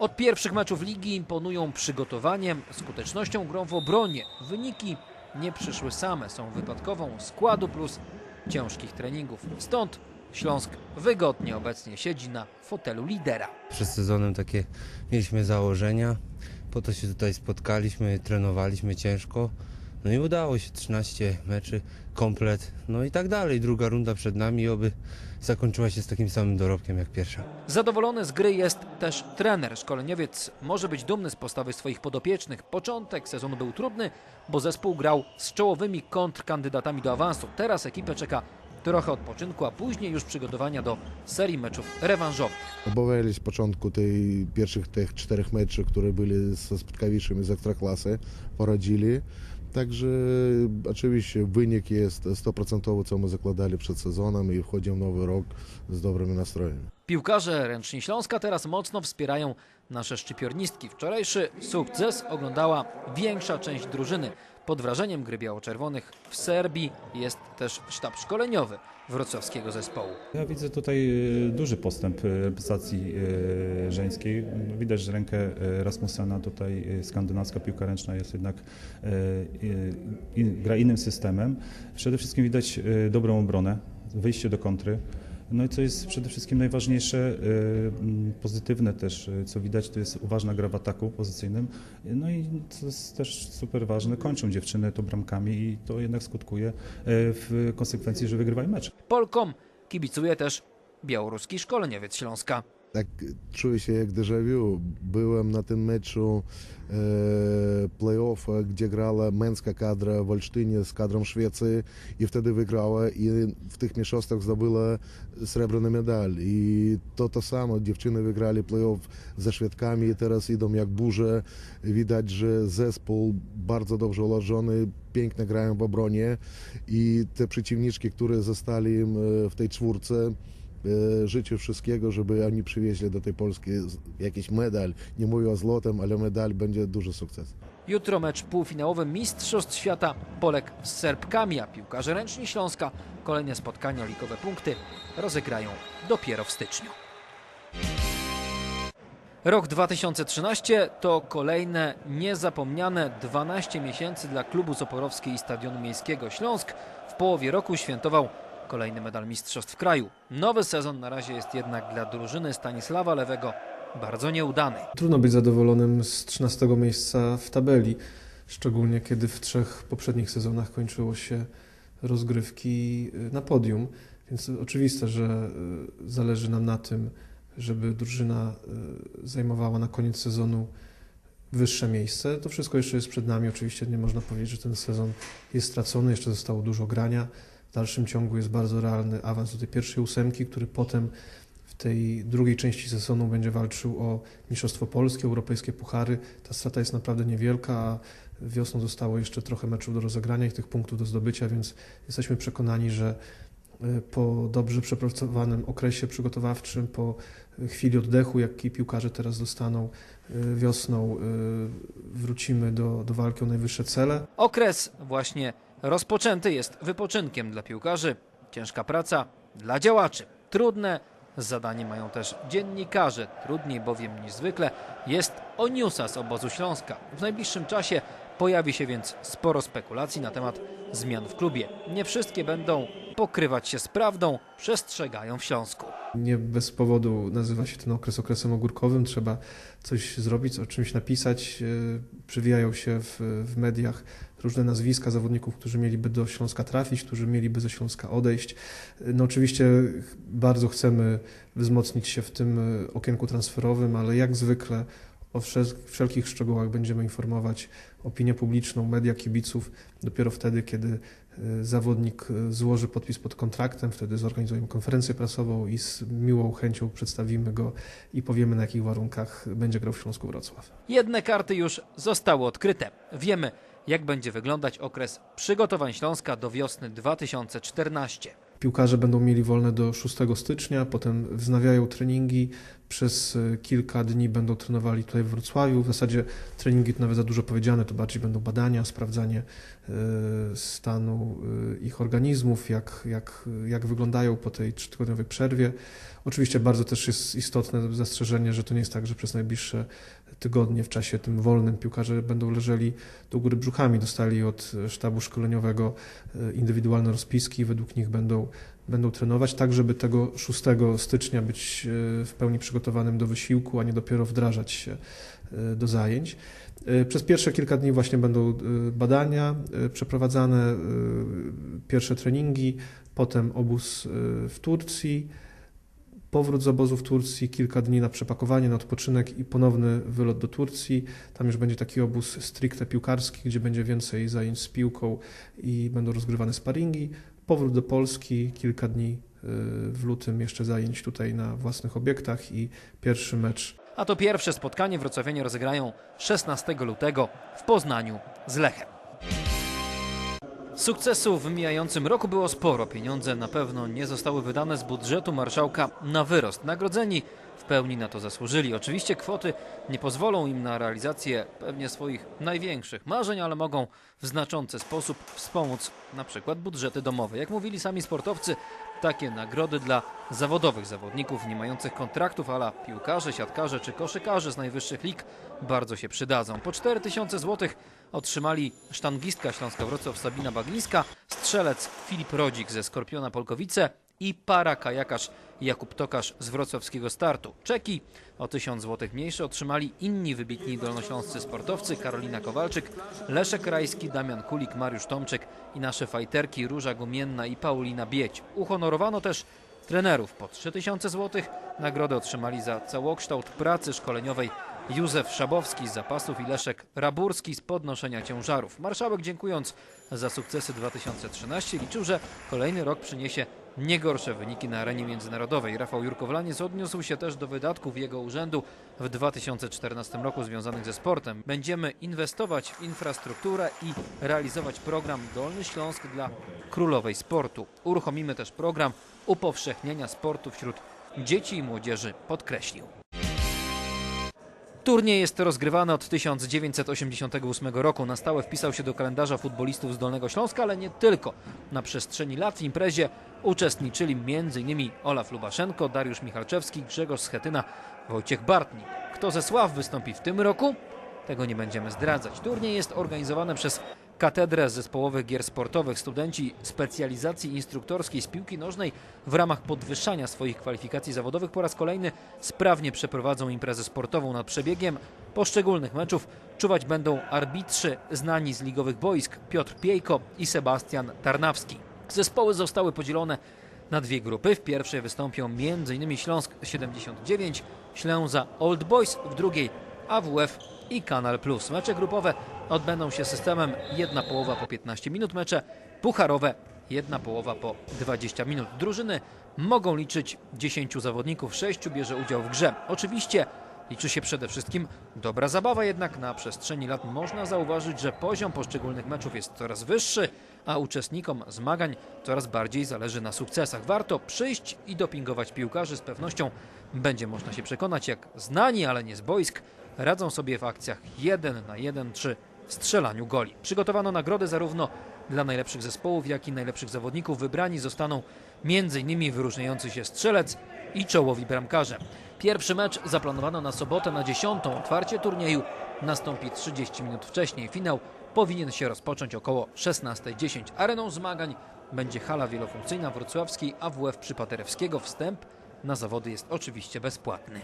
Od pierwszych meczów ligi imponują przygotowaniem, skutecznością grą w obronie. Wyniki nie przyszły same, są wypadkową składu plus ciężkich treningów. Stąd Śląsk wygodnie obecnie siedzi na fotelu lidera. Przed sezonem takie mieliśmy założenia, po to się tutaj spotkaliśmy, trenowaliśmy ciężko. No i udało się 13 meczy, komplet, no i tak dalej. Druga runda przed nami, oby zakończyła się z takim samym dorobkiem jak pierwsza. Zadowolony z gry jest też trener. Szkoleniowiec może być dumny z postawy swoich podopiecznych. Początek sezonu był trudny, bo zespół grał z czołowymi kontrkandydatami do awansu. Teraz ekipę czeka trochę odpoczynku, a później już przygotowania do serii meczów rewanżowych. Obawiali z początku tej pierwszych tych czterech meczów, które byli ze Spotkawiczem z Ekstraklasy, poradzili. Także oczywiście wynik jest 100%, co my zakładali przed sezonem i wchodzimy w nowy rok z dobrymi nastrojami. Piłkarze ręczni Śląska teraz mocno wspierają nasze szczypiornistki. Wczorajszy sukces oglądała większa część drużyny. Pod wrażeniem gry biało-czerwonych w Serbii jest też sztab szkoleniowy wrocławskiego zespołu. Ja widzę tutaj e, duży postęp e, reprezentacji e, żeńskiej. Widać, że rękę Rasmussena tutaj skandynawska piłka ręczna jest jednak gra innym systemem. Przede wszystkim widać dobrą obronę, wyjście do kontry. No i co jest przede wszystkim najważniejsze, e, pozytywne też, e, co widać, to jest uważna gra w ataku pozycyjnym. No i co jest też super ważne, kończą dziewczyny to bramkami i to jednak skutkuje e, w konsekwencji, że wygrywają mecz. Polkom kibicuje też białoruski szkoleniowiec Śląska. Tak czuję się jak déjà vu. Byłem na tym meczu e, playoff, gdzie grała męska kadra w Olsztynie z kadrą Szwecji i wtedy wygrała i w tych mistrzostwach zdobyła srebrny medal. I to to samo, dziewczyny wygrali playoff ze Szwedkami i teraz idą jak burze. Widać, że zespół bardzo dobrze ułożony, pięknie grają w obronie i te przeciwniczki, które zostali im e, w tej czwórce, e, życzę wszystkiego, żeby oni przywieźli do tej Polski jakiś medal. Nie mówię o złotem, ale medal będzie duży sukces. Jutro mecz półfinałowy Mistrzostw Świata Polek z Serbkami, a piłkarze ręczni Śląska kolejne spotkania o likowe punkty rozegrają dopiero w styczniu. Rok 2013 to kolejne niezapomniane 12 miesięcy dla klubu Zoporowskiej i Stadionu Miejskiego Śląsk. W połowie roku świętował kolejny medal Mistrzostw Kraju. Nowy sezon na razie jest jednak dla drużyny Stanisława Lewego bardzo nieudany. Trudno być zadowolonym z 13 miejsca w tabeli, szczególnie kiedy w trzech poprzednich sezonach kończyło się rozgrywki y, na podium. Więc oczywiste, że y, zależy nam na tym, żeby drużyna y, zajmowała na koniec sezonu wyższe miejsce. To wszystko jeszcze jest przed nami. Oczywiście nie można powiedzieć, że ten sezon jest stracony, jeszcze zostało dużo grania. W dalszym ciągu jest bardzo realny awans do tej pierwszej ósemki, który potem w tej drugiej części sezonu będzie walczył o Mistrzostwo Polskie, Europejskie Puchary. Ta strata jest naprawdę niewielka, a wiosną zostało jeszcze trochę meczów do rozegrania i tych punktów do zdobycia, więc jesteśmy przekonani, że y, po dobrze przepracowanym okresie przygotowawczym, po chwili oddechu, jaki piłkarze teraz dostaną y, wiosną, y, wrócimy do, do walki o najwyższe cele. Okres właśnie rozpoczęty jest wypoczynkiem dla piłkarzy. Ciężka praca dla działaczy. Trudne zadanie mają też dziennikarze. Trudniej bowiem niż zwykle jest o newsa z obozu Śląska. W najbliższym czasie pojawi się więc sporo spekulacji na temat zmian w klubie. Nie wszystkie będą pokrywać się z prawdą, przestrzegają w Śląsku. Nie bez powodu nazywa się ten okres okresem ogórkowym. Trzeba coś zrobić, o czymś napisać. Yy, Przywijają się w, w mediach różne nazwiska zawodników, którzy mieliby do Śląska trafić, którzy mieliby ze Śląska odejść. Yy, No oczywiście bardzo chcemy wzmocnić się w tym yy, okienku transferowym, ale jak zwykle o wszel- wszelkich szczegółach będziemy informować opinię publiczną, media, kibiców dopiero wtedy, kiedy y, zawodnik y, złoży podpis pod kontraktem, wtedy zorganizujemy konferencję prasową i z miłą chęcią przedstawimy go i powiemy na jakich warunkach będzie grał w Śląsku Wrocław. Jedne karty już zostały odkryte. Wiemy, jak będzie wyglądać okres przygotowań Śląska do wiosny 2014. Piłkarze będą mieli wolne do 6 stycznia, potem wznawiają treningi. Przez e, kilka dni będą trenowali tutaj w Wrocławiu. W zasadzie treningi to nawet za dużo powiedziane, to bardziej będą badania, sprawdzanie e, stanu e, ich organizmów, jak, jak, jak wyglądają po tej trzytygodniowej przerwie. Oczywiście bardzo też jest istotne zastrzeżenie, że to nie jest tak, że przez najbliższe tygodnie w czasie tym wolnym piłkarze będą leżeli do góry brzuchami, dostali od sztabu szkoleniowego e, indywidualne rozpiski, według nich będą, będą trenować, tak żeby tego 6 stycznia być e, w pełni przygotowanym do wysiłku, a nie dopiero wdrażać się e, do zajęć. Przez pierwsze kilka dni właśnie będą badania przeprowadzane, pierwsze treningi, potem obóz w Turcji, powrót z obozu w Turcji, kilka dni na przepakowanie, na odpoczynek i ponowny wylot do Turcji. Tam już będzie taki obóz stricte piłkarski, gdzie będzie więcej zajęć z piłką i będą rozgrywane sparingi. Powrót do Polski, kilka dni y, w lutym jeszcze zajęć tutaj na własnych obiektach i pierwszy mecz A to pierwsze spotkanie wrocławianie rozegrają 16 lutego w Poznaniu z Lechem. Sukcesów w mijającym roku było sporo. Pieniądze na pewno nie zostały wydane z budżetu marszałka na wyrost. Nagrodzeni w pełni na to zasłużyli. Oczywiście kwoty nie pozwolą im na realizację pewnie swoich największych marzeń, ale mogą w znaczący sposób wspomóc na przykład budżety domowe. Jak mówili sami sportowcy, takie nagrody dla zawodowych zawodników nie mających kontraktów, ale piłkarze, siatkarze czy koszykarze z najwyższych lig bardzo się przydadzą. Po 4000 zł otrzymali sztangistka Śląska Wrocław Sabina Baglińska, strzelec Filip Rodzik ze Skorpiona Polkowice i para kajakarz Jakub Tokarz z wrocławskiego startu. Czeki o 1000 zł mniejsze otrzymali inni wybitni dolnośląscy sportowcy Karolina Kowalczyk, Leszek Rajski, Damian Kulik, Mariusz Tomczyk i nasze fajterki Róża Gumienna i Paulina Bieć. Uhonorowano też trenerów po 3000 zł. Nagrodę otrzymali za całokształt pracy szkoleniowej Józef Szabowski z zapasów i Leszek Raburski z podnoszenia ciężarów. Marszałek dziękując za sukcesy 2013 liczył, że kolejny rok przyniesie niegorsze wyniki na arenie międzynarodowej. Rafał Jurkowlaniec odniósł się też do wydatków jego urzędu w 2014 roku związanych ze sportem. Będziemy inwestować w infrastrukturę i realizować program Dolny Śląsk dla królowej sportu. Uruchomimy też program upowszechniania sportu wśród dzieci i młodzieży, podkreślił. Turniej jest rozgrywany od 1988 roku. Na stałe wpisał się do kalendarza futbolistów z Dolnego Śląska, ale nie tylko. Na przestrzeni lat w imprezie uczestniczyli m.in. Olaf Lubaszenko, Dariusz Michalczewski, Grzegorz Schetyna, Wojciech Bartnik. Kto ze sław wystąpi w tym roku? Tego nie będziemy zdradzać. Turniej jest organizowany przez Katedrę Zespołowych Gier Sportowych. Studenci specjalizacji instruktorskiej z piłki nożnej w ramach podwyższania swoich kwalifikacji zawodowych po raz kolejny sprawnie przeprowadzą imprezę sportową nad przebiegiem poszczególnych meczów. Czuwać będą arbitrzy znani z ligowych boisk Piotr Piejko i Sebastian Tarnawski. Zespoły zostały podzielone na dwie grupy. W pierwszej wystąpią m.in. Śląsk 79, Ślęza Old Boys, w drugiej AWF i Kanal Plus. Mecze grupowe odbędą się systemem jedna połowa po 15 minut, mecze pucharowe jedna połowa po 20 minut. Drużyny mogą liczyć 10 zawodników, 6 bierze udział w grze. Oczywiście liczy się przede wszystkim dobra zabawa, jednak na przestrzeni lat można zauważyć, że poziom poszczególnych meczów jest coraz wyższy, a uczestnikom zmagań coraz bardziej zależy na sukcesach. Warto przyjść i dopingować piłkarzy. Z pewnością będzie można się przekonać, jak znani, ale nie z boisk, radzą sobie w akcjach 1 na 1 czy strzelaniu goli. Przygotowano nagrody zarówno dla najlepszych zespołów, jak i najlepszych zawodników. Wybrani zostaną m.in. wyróżniający się strzelec i czołowi bramkarze. Pierwszy mecz zaplanowano na sobotę na 10. Otwarcie turnieju nastąpi 30 minut wcześniej. Finał powinien się rozpocząć około 16.10. Areną zmagań będzie hala wielofunkcyjna wrocławskiej AWF przy Paderewskiego. Wstęp na zawody jest oczywiście bezpłatny.